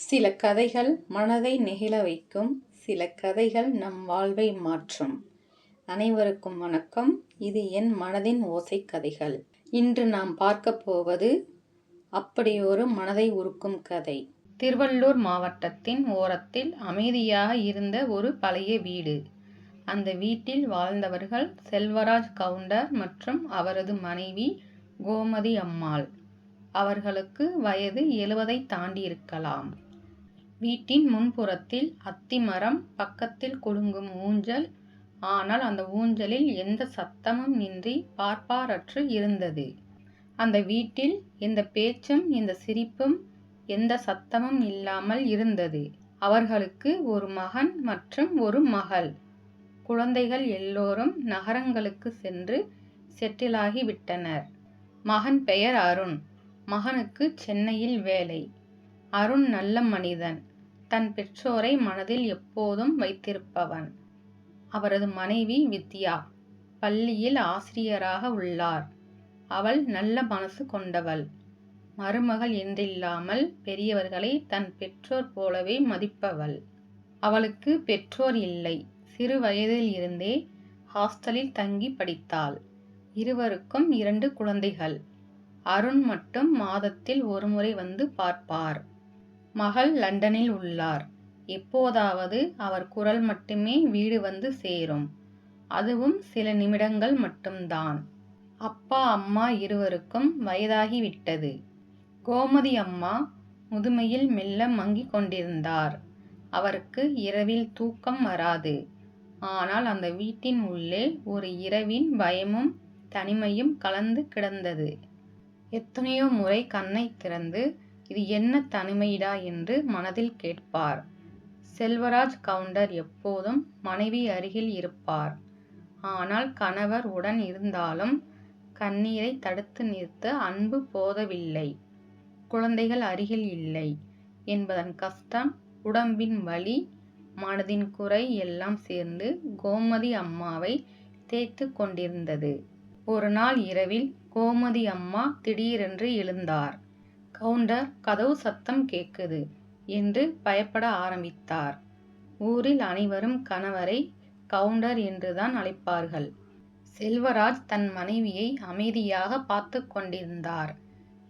சில கதைகள் மனதை நெகிழ வைக்கும் சில கதைகள் நம் வாழ்வை மாற்றும். அனைவருக்கும் வணக்கம். இது என் மனதின் ஓசை கதைகள். இன்று நாம் பார்க்க போவது அப்படியொரு மனதை உருக்கும் கதை. திருவள்ளூர் மாவட்டத்தின் ஓரத்தில் அமைதியாக இருந்த ஒரு பழைய வீடு. அந்த வீட்டில் வாழ்ந்தவர்கள் செல்வராஜ் கவுண்டர் மற்றும் அவரது மனைவி கோமதி அம்மாள். அவர்களுக்கு வயது எழுவதை தாண்டியிருக்கலாம். வீட்டின் முன்புறத்தில் அத்திமரம் பக்கத்தில் குலுங்கும் ஊஞ்சல். ஆனால் அந்த ஊஞ்சலில் எந்த சத்தமும் இன்றி பார்ப்பாரற்று இருந்தது. அந்த வீட்டில் எந்த பேச்சும் எந்த சிரிப்பும் எந்த சத்தமும் இல்லாமல் இருந்தது. அவர்களுக்கு ஒரு மகன் மற்றும் ஒரு மகள். குழந்தைகள் எல்லோரும் நகரங்களுக்கு சென்று செட்டிலாகி விட்டனர். மகன் பெயர் அருண். மகனுக்கு சென்னையில் வேலை. அருண் நல்ல மனிதன். தன் பெற்றோரை மனதில் எப்போதும் வைத்திருப்பவன். அவரது மனைவி வித்யா பள்ளியில் ஆசிரியராக உள்ளார். அவள் நல்ல மனசு கொண்டவள். மருமகள் என்றில்லாமல் பெரியவர்களை தன் பெற்றோர் போலவே மதிப்பவள். அவளுக்கு பெற்றோர் இல்லை. சிறு வயதில் இருந்தே ஹாஸ்டலில் தங்கி படித்தாள். இருவருக்கும் இரண்டு குழந்தைகள். அருண் மட்டும் மாதத்தில் ஒருமுறை வந்து பார்ப்பார். மகள் லண்டனில் உள்ளார். எப்போதாவது அவர் குரல் மட்டுமே வீடு வந்து சேரும். அதுவும் சில நிமிடங்கள் மட்டும்தான். அப்பா அம்மா இருவருக்கும் வயதாகிவிட்டது. கோமதி அம்மா முதுமையில் மெல்ல மங்கிக் கொண்டிருந்தார். அவருக்கு இரவில் தூக்கம் வராது. ஆனால் அந்த வீட்டின் உள்ளே ஒரு இரவின் பயமும் தனிமையும் கலந்து கிடந்தது. எத்தனையோ முறை கண்ணை திறந்து இது என்ன தனிமையிடா என்று மனதில் கேட்பார். செல்வராஜ் கவுண்டர் எப்போதும் மனைவி அருகில் இருப்பார். ஆனால் கணவர் உடன் இருந்தாலும் கண்ணீரை தடுத்து நிறுத்த அன்பு போதவில்லை. குழந்தைகள் அருகில் இல்லை என்பதன் கஷ்டம் உடம்பின் வலி மனதின் குறை எல்லாம் சேர்ந்து கோமதி அம்மாவை தேய்த்து கொண்டிருந்தது. ஒரு நாள் இரவில் கோமதி அம்மா திடீரென்று எழுந்தார். கவுண்டர் கதவு சத்தம் கேட்குது என்று பயப்பட ஆரம்பித்தார். ஊரில் அனைவரும் கணவரை கவுண்டர் என்றுதான் அழைப்பார்கள். செல்வராஜ் தன் மனைவியை அமைதியாக பார்த்து கொண்டிருந்தார்.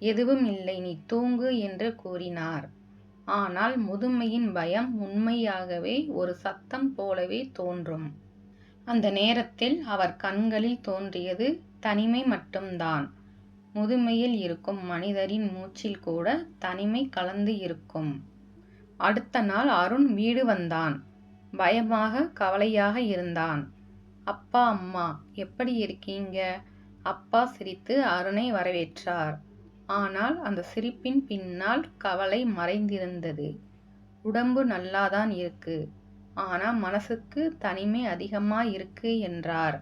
எதுவும் இல்லை நீ தூங்கு என்று கூறினார். ஆனால் முதுமையின் பயம் உண்மையாகவே ஒரு சத்தம் போலவே தோன்றும். அந்த நேரத்தில் அவர் கண்களில் தோன்றியது தனிமை மட்டும்தான். முதுமையில் இருக்கும் மனிதரின் மூச்சில் கூட தனிமை கலந்து இருக்கும். அடுத்த நாள் அருண் வீடு வந்தான். பயமாக கவலையாக இருந்தான். அப்பா அம்மா எப்படி இருக்கீங்க? அப்பா சிரித்து அருணை வரவேற்றார். ஆனால் அந்த சிரிப்பின் பின்னால் கவலை மறைந்திருந்தது. உடம்பு நல்லாதான் இருக்கு. ஆனா மனசுக்கு தனிமை அதிகமா இருக்கு என்றார்.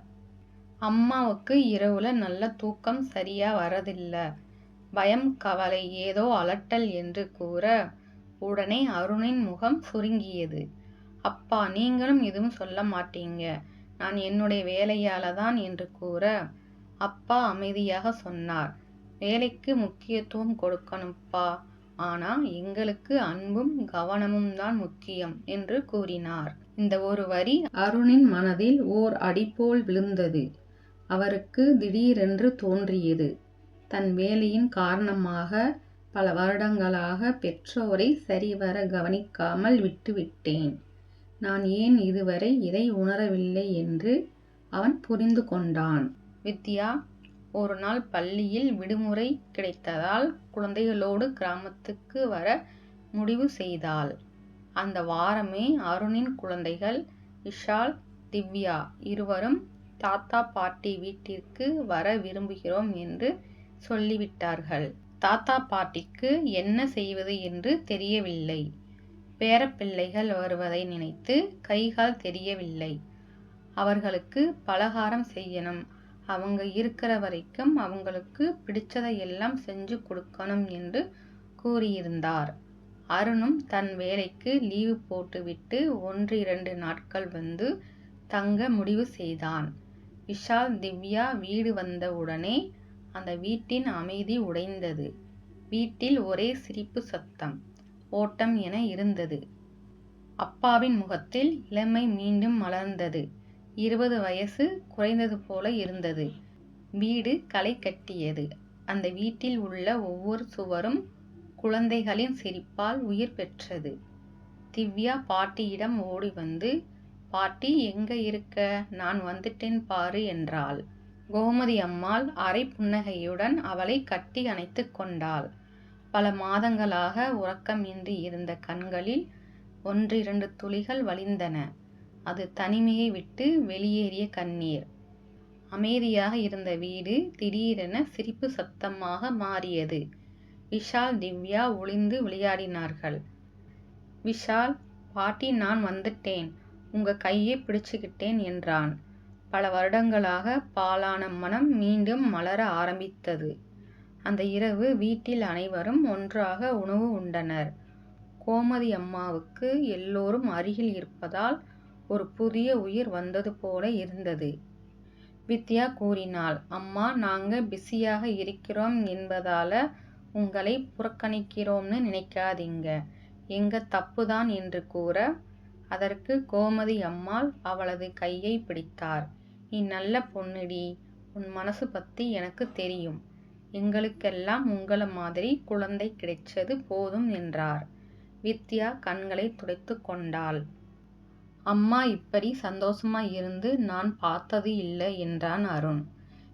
அம்மாவுக்கு இரவுல நல்ல தூக்கம் சரியா வரதில்ல. பயம் கவலை ஏதோ அலட்டல் என்று கூற உடனே அருணின் முகம் சுருங்கியது. அப்பா நீங்களும் எதுவும் சொல்ல மாட்டீங்க. நான் என்னுடைய வேலையால தான் என்று கூற அப்பா அமைதியாக சொன்னார். வேலைக்கு முக்கியத்துவம் கொடுக்கணும்ப்பா. ஆனா எங்களுக்கு அன்பும் கவனமும் தான் முக்கியம் என்று கூறினார். இந்த ஒரு வரி அருணின் மனதில் ஓர் அடிபோல் விழுந்தது. அவருக்கு திடீரென்று தோன்றியது. தன் வேலையின் காரணமாக பல வருடங்களாக பெற்றோரை சரிவர கவனிக்காமல் விட்டுவிட்டேன். நான் ஏன் இதுவரை இதை உணரவில்லை என்று அவன் புரிந்து கொண்டான். வித்யா ஒரு நாள் பள்ளியில் விடுமுறை கிடைத்ததால் குழந்தைகளோடு கிராமத்துக்கு வர முடிவு செய்தாள். அந்த வாரமே அருணின் குழந்தைகள் விஷால் திவ்யா இருவரும் தாத்தா பாட்டி வீட்டிற்கு வர விரும்புகிறோம் என்று சொல்லிவிட்டார்கள். தாத்தா பாட்டிக்கு என்ன செய்வது என்று தெரியவில்லை. பேரப்பிள்ளைகள் வருவதை நினைத்து கைகால் தெரியவில்லை. அவர்களுக்கு பலகாரம் செய்யணும். அவங்க இருக்கிற வரைக்கும் அவங்களுக்கு பிடிச்சதை எல்லாம் செஞ்சு கொடுக்கணும் என்று கூறியிருந்தார். அருணும் தன் வேலைக்கு லீவு போட்டுவிட்டு ஒன்று இரண்டு நாட்கள் வந்து தங்க முடிவு செய்தான். விஷால் திவ்யா வீடு வந்தவுடனே அந்த வீட்டின் அமைதி உடைந்தது. வீட்டில் ஒரே சிரிப்பு சத்தம் ஓட்டம் என இருந்தது. அப்பாவின் முகத்தில் இளமை மீண்டும் மலர்ந்தது. இருபது வயசு குறைந்தது போல இருந்தது. வீடு களை கட்டியது. அந்த வீட்டில் உள்ள ஒவ்வொரு சுவரும் குழந்தைகளின் சிரிப்பால் உயிர் பெற்றது. திவ்யா பாட்டியிடம் ஓடி வந்து பாட்டி எங்க இருக்க? நான் வந்துட்டேன் பாரு என்றாள். கோமதி அம்மாள் அரை புன்னகையுடன் அவளை கட்டி அணைத்து கொண்டாள். பல மாதங்களாக உறக்கமின்றி இருந்த கண்களில் ஒன்றிரண்டு துளிகள் வழிந்தன. அது தனிமையை விட்டு வெளியேறிய கண்ணீர். அமைதியாக இருந்த வீடு திடீரென சிரிப்பு சத்தமாக மாறியது. விஷால் திவ்யா ஒளிந்து விளையாடினார்கள். விஷால் பாட்டி நான் வந்துட்டேன். உங்க கையை பிடிச்சுக்கிட்டேன் என்றான். பல வருடங்களாக பாலான மனம் மீண்டும் மலர ஆரம்பித்தது. அந்த இரவு வீட்டில் அனைவரும் ஒன்றாக உணவு உண்டனர். கோமதி அம்மாவுக்கு எல்லோரும் அருகில் இருப்பதால் ஒரு புதிய உயிர் வந்தது போல இருந்தது. வித்யா கூறினாள் அம்மா நாங்க பிஸியாக இருக்கிறோம் என்பதால உங்களை புறக்கணிக்கிறோம்னு நினைக்காதீங்க. எங்க தப்புதான்? என்று கூற அதற்கு கோமதி அம்மாள் அவளது கையை பிடித்தார். நீ நல்ல பொண்ணுடி. உன் மனசு பத்தி எனக்கு தெரியும். எங்களுக்கெல்லாம் உங்கள மாதிரி குழந்தை கிடைச்சது போதும் என்றார். வித்யா கண்களை துடைத்து கொண்டாள். அம்மா இப்படி சந்தோஷமா இருந்து நான் பார்த்தது இல்லை என்றான் அருண்.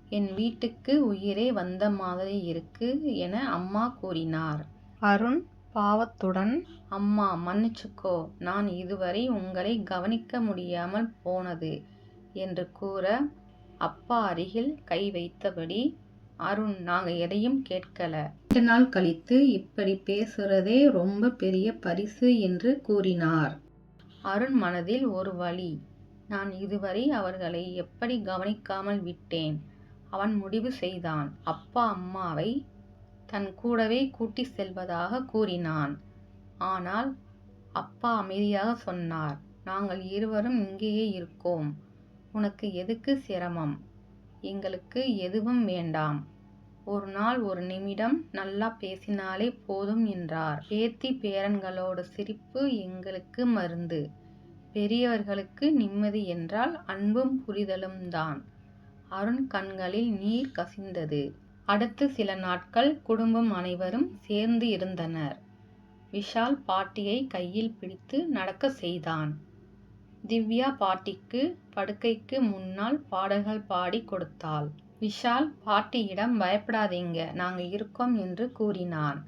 என் வீட்டுக்கு உயிரே வந்த மாதிரி இருக்கு என அம்மா கூறினார். அருண் பாவத்துடன் அம்மா மன்னிச்சுக்கோ. நான் இதுவரை உங்களை கவனிக்க முடியாமல் போனது என்று கூற அப்பா அருகில் கை வைத்தபடி அருண் நாங்கள் எதையும் கேட்கல. ரெண்டு நாள் கழித்து இப்படி பேசுறதே ரொம்ப பெரிய பரிசு என்று கூறினார். அருண் மனதில் ஒரு வழி நான் இதுவரை அவர்களை எப்படி கவனிக்காமல் விட்டேன்? அவன் முடிவு செய்தான். அப்பா அம்மாவை தன் கூடவே கூட்டி செல்வதாக கூறினான். ஆனால் அப்பா அமைதியாக சொன்னார் நாங்கள் இருவரும் இங்கேயே இருக்கோம். உனக்கு எதுக்கு சிரமம்? எங்களுக்கு எதுவும் வேண்டாம். ஒரு நாள் ஒரு நிமிடம் நல்லா பேசினாலே போதும் என்றார். பேத்தி பேரன்களோட சிரிப்பு எங்களுக்கு மருந்து. பெரியவர்களுக்கு நிம்மதி என்றால் அன்பும் புரிதலும் தான். அருண் கண்களில் நீர் கசிந்தது. அடுத்து சில நாட்கள் குடும்பம் அனைவரும் சேர்ந்து இருந்தனர். விஷால் பாட்டியை கையில் பிடித்து நடக்க செய்தான். திவ்யா பாட்டிக்கு படுக்கைக்கு முன்னால் பாடல்கள் பாடி கொடுத்தாள். விஷால் பாட்டியிடம் பயப்படாதீங்க நாங்கள் இருக்கோம் என்று கூறினான்.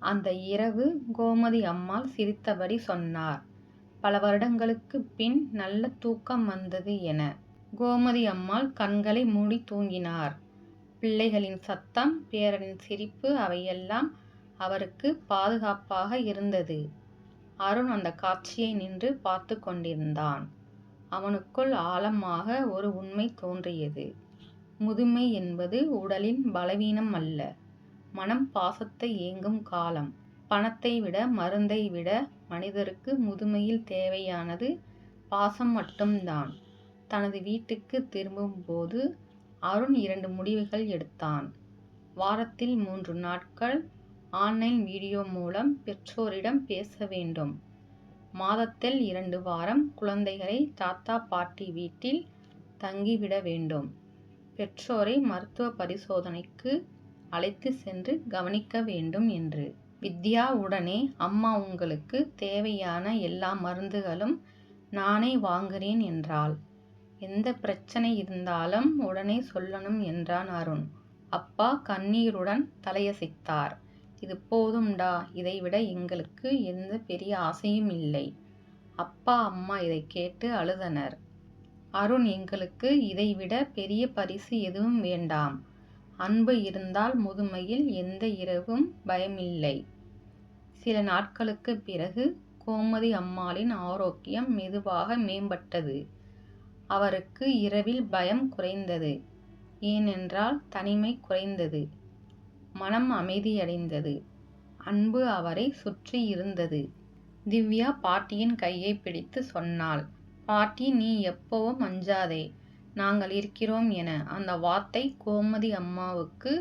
அந்த இரவு கோமதி அம்மாள் சிரித்தபடி சொன்னார். பல வருடங்களுக்கு பின் நல்ல தூக்கம் வந்தது என. கோமதி அம்மாள் கண்களை மூடி தூங்கினார். பிள்ளைகளின் சத்தம் பேரனின் சிரிப்பு அவையெல்லாம் அவருக்கு பாதுகாப்பாக இருந்தது. அருண் அந்த காட்சியை நின்று பார்த்து கொண்டிருந்தான். அவனுக்குள் ஆழமாக ஒரு உண்மை தோன்றியது. முதுமை என்பது உடலின் பலவீனம் அல்ல. மனம் பாசத்தை ஏங்கும் காலம். பணத்தை விட மருந்தை விட மனிதருக்கு முதுமையில் தேவையானது பாசம் மட்டும்தான். தனது வீட்டுக்கு திரும்பும்போது அருண் இரண்டு முடிவுகள் எடுத்தான். வாரத்தில் மூன்று நாட்கள் ஆன்லைன் வீடியோ மூலம் பெற்றோரிடம் பேச வேண்டும். மாதத்தில் இரண்டு வாரம் குழந்தைகளை தாத்தா பாட்டி வீட்டில் தங்கிவிட வேண்டும். பெற்றோரை மருத்துவ பரிசோதனைக்கு அழைத்து சென்று கவனிக்க வேண்டும் என்று. வித்யா உடனே அம்மா உங்களுக்கு தேவையான எல்லா மருந்துகளும் நானே வாங்குறேன் என்றாள். எந்த பிரச்சனை இருந்தாலும் உடனே சொல்லணும் என்றான் அருண். அப்பா கண்ணீருடன் தலையசைத்தார். இது போதும்டா இதைவிட எங்களுக்கு எந்த பெரிய ஆசையும் இல்லை. அப்பா அம்மா இதை கேட்டு அழுதனர். அருண் எங்களுக்கு இதைவிட பெரிய பரிசு எதுவும் வேண்டாம். அன்பு இருந்தால் முதுமையில் எந்த இரவும் பயமில்லை. சில நாட்களுக்கு பிறகு கோமதி அம்மாளின் ஆரோக்கியம் மெதுவாக மேம்பட்டது. அவருக்கு இரவில் பயம் குறைந்தது. ஏனென்றால் தனிமை குறைந்தது. மனம் அமைதியடைந்தது. அன்பு அவரை சுற்றி இருந்தது. திவ்யா பாட்டியின் கையை பிடித்து சொன்னாள் பாட்டி நீ எப்பவும் அஞ்சாதே. நாங்கள் இருக்கிறோம் என. அந்த வார்த்தை கோமதி அம்மாவுக்கு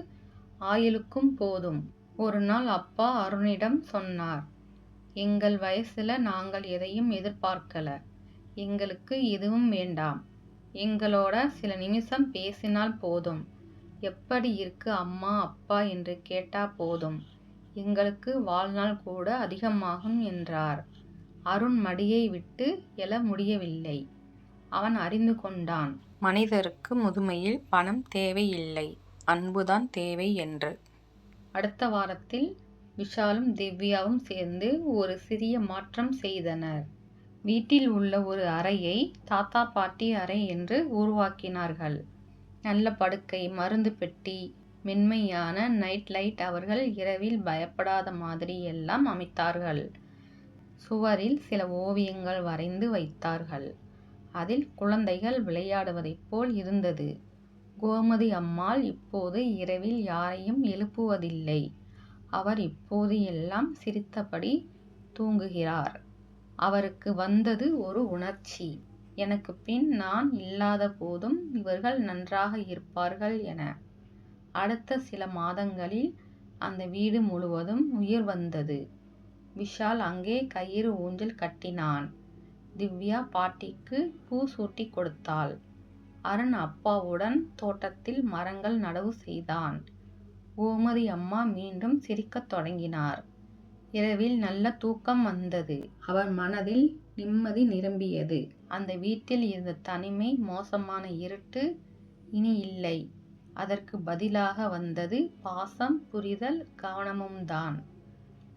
ஆயுளுக்கும் போதும். ஒரு நாள் அப்பா அருணிடம் சொன்னார் எங்கள் வயசுல நாங்கள் எதையும் எதிர்பார்க்கல. எங்களுக்கு எதுவும் வேண்டாம். எங்களோட சில நிமிஷம் பேசினால் போதும். எப்படி இருக்கு அம்மா அப்பா என்று கேட்டா போதும். எங்களுக்கு வாழ்நாள் கூட அதிகமாகும் என்றார். அருண் மடியை விட்டு எழ முடியவில்லை. அவன் அறிந்து கொண்டான். மனிதருக்கு முதுமையில் பணம் தேவையில்லை. அன்புதான் தேவை என்று. அடுத்த வாரத்தில் விஷாலும் திவ்யாவும் சேர்ந்து ஒரு சிறிய மாற்றம் செய்தனர். வீட்டில் உள்ள ஒரு அறையை தாத்தா பாட்டி அறை என்று உருவாக்கினார்கள். நல்ல படுக்கை மருந்து பெட்டி மென்மையான நைட் லைட் அவர்கள் இரவில் பயப்படாத மாதிரி எல்லாம் அமைத்தார்கள். சுவரில் சில ஓவியங்கள் வரைந்து வைத்தார்கள். அதில் குழந்தைகள் விளையாடுவதைப் போல் இருந்தது. கோமதி அம்மாள் இப்போது இரவில் யாரையும் எழுப்புவதில்லை. அவர் இப்போது எல்லாம் சிரித்தபடி தூங்குகிறார். அவருக்கு வந்தது ஒரு உணர்ச்சி. எனக்கு பின் நான் இல்லாத போதும் இவர்கள் நன்றாக இருப்பார்கள் என. அடுத்த சில மாதங்களில் அந்த வீடு முழுவதும் உயிர் வந்தது. விஷால் அங்கே கயிறு ஊஞ்சல் கட்டினான். திவ்யா பாட்டிக்கு பூ சூட்டி கொடுத்தாள். அருண் அப்பாவுடன் தோட்டத்தில் மரங்கள் நடவு செய்தான். கோமதி அம்மா மீண்டும் சிரிக்கத் தொடங்கினார். இரவில் நல்ல தூக்கம் வந்தது. அவர் மனதில் நிம்மதி நிரம்பியது. அந்த வீட்டில் இருந்த தனிமை மோசமான இருட்டு இனி இல்லை. அதற்கு பதிலாக வந்தது பாசம் புரிதல் கவனமும் தான்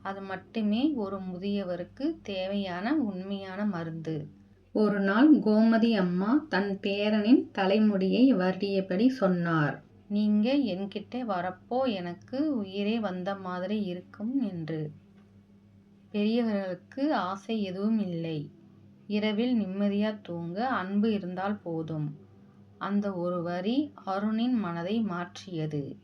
அது மட்டுமே ஒரு முதியவருக்கு தேவையான உண்மையான மருந்து. ஒரு நாள் கோமதி அம்மா தன் பேரனின் தலைமுடியை வருடியபடி சொன்னார். நீங்க என்கிட்ட வரப்போ எனக்கு உயிரே வந்த மாதிரி இருக்கும் என்று. பெரியவர்களுக்கு ஆசை எதுவும் இல்லை. இரவில் நிம்மதியா தூங்க அன்பு இருந்தால் போதும். அந்த ஒரு வரி அருணின் மனதை மாற்றியது.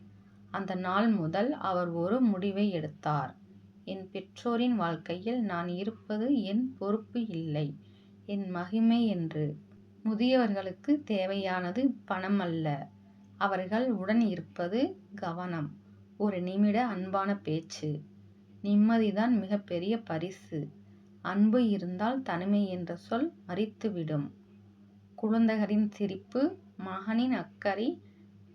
அந்த நாள் முதல் அவர் ஒரு முடிவை எடுத்தார். என் பெற்றோரின் வாழ்க்கையில் நான் இருப்பது என் பொறுப்பு இல்லை. என் மகிமை என்று. முதியவர்களுக்கு தேவையானது பணம் அல்ல. அவர்கள் உடன் இருப்பது கவனம். ஒரு நிமிட அன்பான பேச்சு. நிம்மதிதான் மிகப்பெரிய பரிசு. அன்பு இருந்தால் தனிமை என்ற சொல் மறித்துவிடும். குழந்தைகளின் சிரிப்பு மகனின் அக்கறை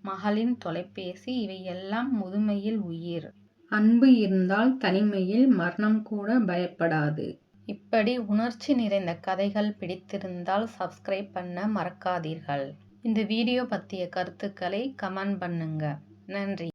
மகளின் தொலைபேசி இவையெல்லாம் முதுமையில் உயிர். அன்பு இருந்தால் தனிமையில் மரணம் கூட பயப்படாது. இப்படி உணர்ச்சி நிறைந்த கதைகள் பிடித்திருந்தால் சப்ஸ்கிரைப் பண்ண மறக்காதீர்கள். இந்த வீடியோ பற்றிய கருத்துக்களை கமெண்ட் பண்ணுங்க. நன்றி.